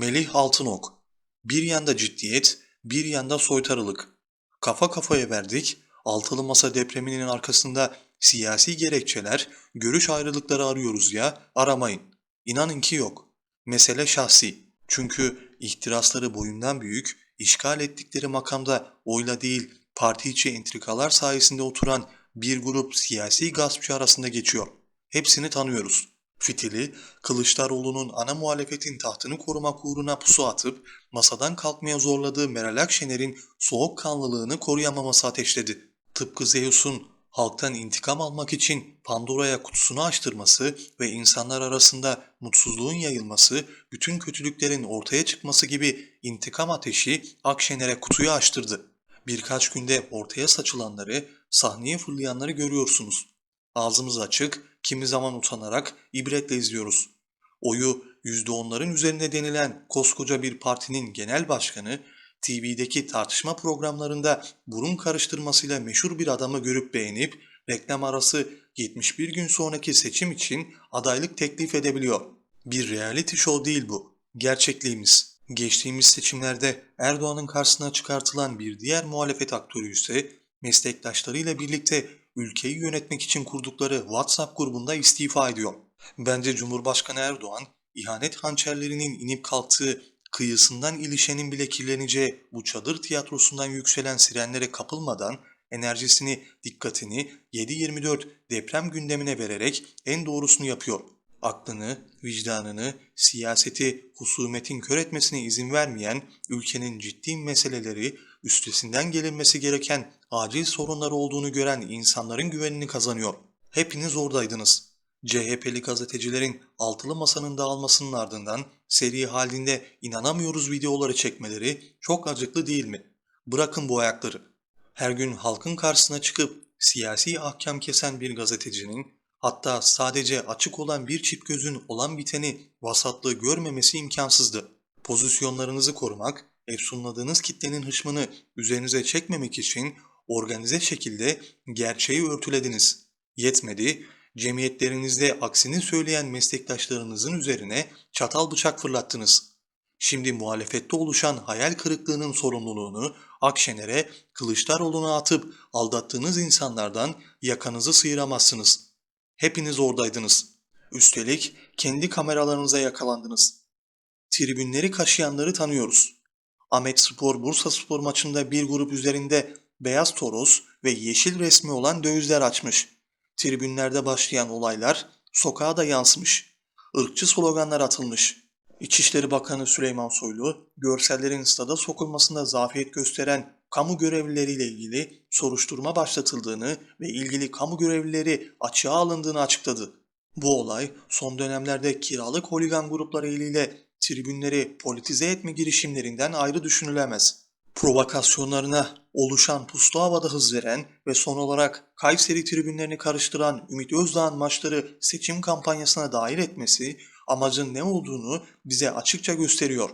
Melih Altınok. Bir yanda ciddiyet, bir yanda soytarılık. Kafa kafaya verdik, altılı masa depreminin arkasında siyasi gerekçeler, görüş ayrılıkları arıyoruz ya, aramayın. İnanın ki yok. Mesele şahsi. Çünkü ihtirasları boyundan büyük, işgal ettikleri makamda oyla değil, parti içi entrikalar sayesinde oturan bir grup siyasi gaspçı arasında geçiyor. Hepsini tanıyoruz. Fitili, Kılıçdaroğlu'nun ana muhalefetin tahtını korumak uğruna pusu atıp masadan kalkmaya zorladığı Meral Akşener'in soğukkanlılığını koruyamaması ateşledi. Tıpkı Zeus'un halktan intikam almak için Pandora'ya kutusunu açtırması ve insanlar arasında mutsuzluğun yayılması, bütün kötülüklerin ortaya çıkması gibi intikam ateşi Akşener'e kutuyu açtırdı. Birkaç günde ortaya saçılanları, sahneye fırlayanları görüyorsunuz. Ağzımız açık, kimi zaman utanarak ibretle izliyoruz. Oyu %10'ların üzerinde denilen koskoca bir partinin genel başkanı, TV'deki tartışma programlarında burun karıştırmasıyla meşhur bir adamı görüp beğenip reklam arası 71 gün sonraki seçim için adaylık teklif edebiliyor. Bir reality show değil bu. Gerçekliğimiz. Geçtiğimiz seçimlerde Erdoğan'ın karşısına çıkartılan bir diğer muhalefet aktörü ise meslektaşlarıyla birlikte ülkeyi yönetmek için kurdukları WhatsApp grubunda istifa ediyor. Bence Cumhurbaşkanı Erdoğan ihanet hançerlerinin inip kalktığı kıyısından ilişenin bile kirleneceği bu çadır tiyatrosundan yükselen sirenlere kapılmadan enerjisini, dikkatini 7-24 deprem gündemine vererek en doğrusunu yapıyor. Aklını, vicdanını, siyaseti husumetin kör etmesine izin vermeyen, ülkenin ciddi meseleleri, üstesinden gelinmesi gereken acil sorunları olduğunu gören insanların güvenini kazanıyor. Hepiniz oradaydınız. CHP'li gazetecilerin altılı masanın dağılmasının ardından seri halinde inanamıyoruz videoları çekmeleri çok acıklı değil mi? Bırakın bu ayakları. Her gün halkın karşısına çıkıp siyasi ahkam kesen bir gazetecinin hatta sadece açık olan bir çift gözün olan biteni vasatlığı görmemesi imkansızdı. Pozisyonlarınızı korumak, efsunladığınız kitlenin hışmını üzerinize çekmemek için organize şekilde gerçeği örtülediniz. Yetmedi, cemiyetlerinizde aksini söyleyen meslektaşlarınızın üzerine çatal bıçak fırlattınız. Şimdi muhalefette oluşan hayal kırıklığının sorumluluğunu Akşener'e, Kılıçdaroğlu'na atıp aldattığınız insanlardan yakanızı sıyıramazsınız. Hepiniz oradaydınız. Üstelik kendi kameralarınıza yakalandınız. Tribünleri kaşıyanları tanıyoruz. Ahmet Spor Bursa Spor maçında bir grup üzerinde beyaz toros ve yeşil resmi olan dövizler açmış. Tribünlerde başlayan olaylar sokağa da yansımış. Irkçı sloganlar atılmış. İçişleri Bakanı Süleyman Soylu, görsellerin stada sokulmasında zafiyet gösteren kamu görevlileriyle ilgili soruşturma başlatıldığını ve ilgili kamu görevlileri açığa alındığını açıkladı. Bu olay son dönemlerde kiralık holigan grupları eliyle tribünleri politize etme girişimlerinden ayrı düşünülemez. Provokasyonlarına oluşan puslu havada hız veren ve son olarak Kayseri tribünlerini karıştıran Ümit Özdağ'ın maçları seçim kampanyasına dahil etmesi amacın ne olduğunu bize açıkça gösteriyor.